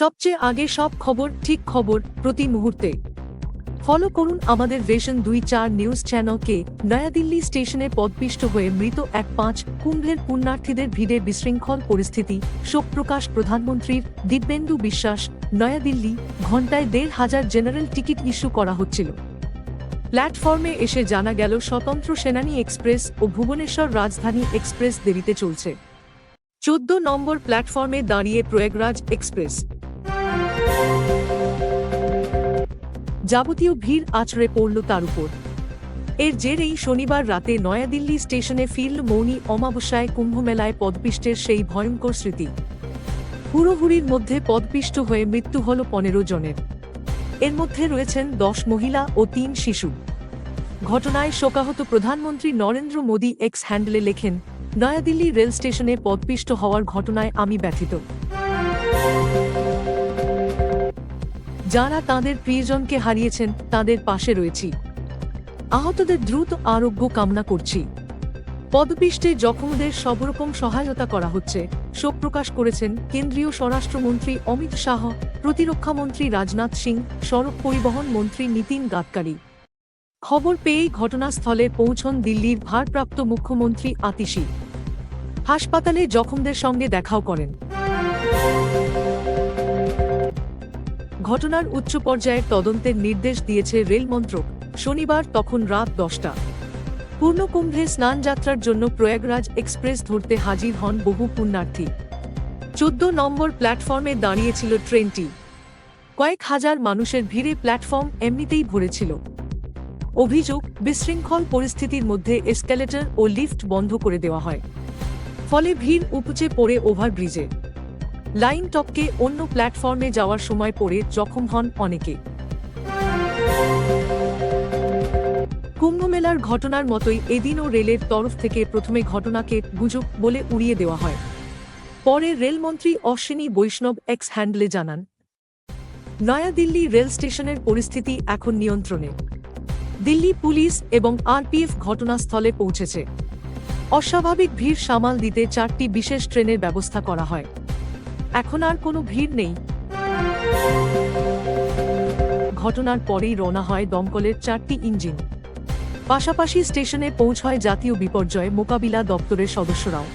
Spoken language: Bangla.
সবচেয়ে আগে সব খবর, ঠিক খবর, প্রতি মুহূর্তে। ফলো করুন আমাদের ভেশন দুই চার নিউজ চ্যানেলকে নয়াদিল্লি স্টেশনে পদপিষ্ট হয়ে মৃত এক পাঁচ কুম্ভের পুণ্যার্থীদের ভিড়ে বিশৃঙ্খল পরিস্থিতি, শোক প্রকাশ প্রধানমন্ত্রীর, দিব্যেন্দু বিশ্বাস, নয়াদিল্লি, ঘণ্টায় দেড় হাজার জেনারেল টিকিট ইস্যু করা হচ্ছিল। প্ল্যাটফর্মে এসে জানা গেল স্বতন্ত্র সেনানী এক্সপ্রেস ও ভুবনেশ্বর রাজধানী এক্সপ্রেস দেরিতে চলছে। চোদ্দ নম্বর প্ল্যাটফর্মে দাঁড়িয়ে প্রয়াগরাজ এক্সপ্রেস যাবতীয় ভিড় আছড়ে পড়ল তার উপর। এর জেরেই শনিবার রাতে নয়াদিল্লি স্টেশনে ফিরল মৌনী অমাবস্যায় কুম্ভমেলায় পদপিষ্টের সেই ভয়ঙ্কর স্মৃতি। হুড়োহুড়ির মধ্যে পদপিষ্ট হয়ে মৃত্যু হল পনেরো জনের। এর মধ্যে রয়েছেন দশ মহিলা ও তিন শিশু। ঘটনায় শোকাহত প্রধানমন্ত্রী নরেন্দ্র মোদী এক্স হ্যান্ডেলে লেখেন, নয়াদিল্লি রেল স্টেশনে পদপিষ্ট হওয়ার ঘটনায় আমি ব্যথিত। যারা তাদের প্রিয়জনকে হারিয়েছেন, তাদের পাশে রয়েছি। আহতদের দ্রুত আরোগ্য কামনা করছি। পদপিষ্টে জখমদের সবরকম সহায়তা করা হচ্ছে, শোক প্রকাশ করেছেন কেন্দ্রীয় স্বরাষ্ট্রমন্ত্রী অমিত শাহ, প্রতিরক্ষামন্ত্রী রাজনাথ সিং, সড়ক পরিবহন মন্ত্রী নীতিন গাডকারি। খবর পেয়েই ঘটনাস্থলে পৌঁছন দিল্লির ভারপ্রাপ্ত মুখ্যমন্ত্রী আতিশি। হাসপাতালে জখমদের সঙ্গে দেখাও করেন। ঘটনার উচ্চ পর্যায়ের তদন্তের নির্দেশ দিয়েছে রেল মন্ত্রক। শনিবার তখন রাত দশটা। পূর্ণকুম্ভে স্নানযাত্রার জন্য প্রয়াগরাজ এক্সপ্রেস ধরতে হাজির হন বহু পুণ্যার্থী। চোদ্দ নম্বর প্ল্যাটফর্মে দাঁড়িয়েছিল ট্রেনটি। কয়েক হাজার মানুষের ভিড়ে প্ল্যাটফর্ম এমনিতেই ভরেছিল। অভিযোগ, বিশৃঙ্খল পরিস্থিতির মধ্যে এসক্যালেটর ও লিফট বন্ধ করে দেওয়া হয়। ফলে ভিড় উপচে পড়ে ওভারব্রিজে। লাইন টপকে অন্য প্ল্যাটফর্মে যাওয়ার সময় পড়ে জখম হন অনেকে। কুম্ভমেলার ঘটনার মতোই এদিনও রেলের তরফ থেকে প্রথমে ঘটনাকে গুজব বলে উড়িয়ে দেওয়া হয়। পরে রেলমন্ত্রী অশ্বিনী বৈষ্ণব এক্স হ্যান্ডলে জানান, নয়াদিল্লি রেল স্টেশনের পরিস্থিতি এখন নিয়ন্ত্রণে। দিল্লি পুলিশ এবং আরপিএফ ঘটনাস্থলে পৌঁছেছে। অস্বাভাবিক ভিড় সামাল দিতে চারটি বিশেষ ট্রেনের ব্যবস্থা করা হয়। এখন আর কোনো ভিড় নেই। ঘটনার পরেই রওনা হয় দমকলের চারটি ইঞ্জিন। পাশাপাশি স্টেশনে পৌঁছায় জাতীয় বিপর্যয় মোকাবিলা দপ্তরের সদস্যরাও।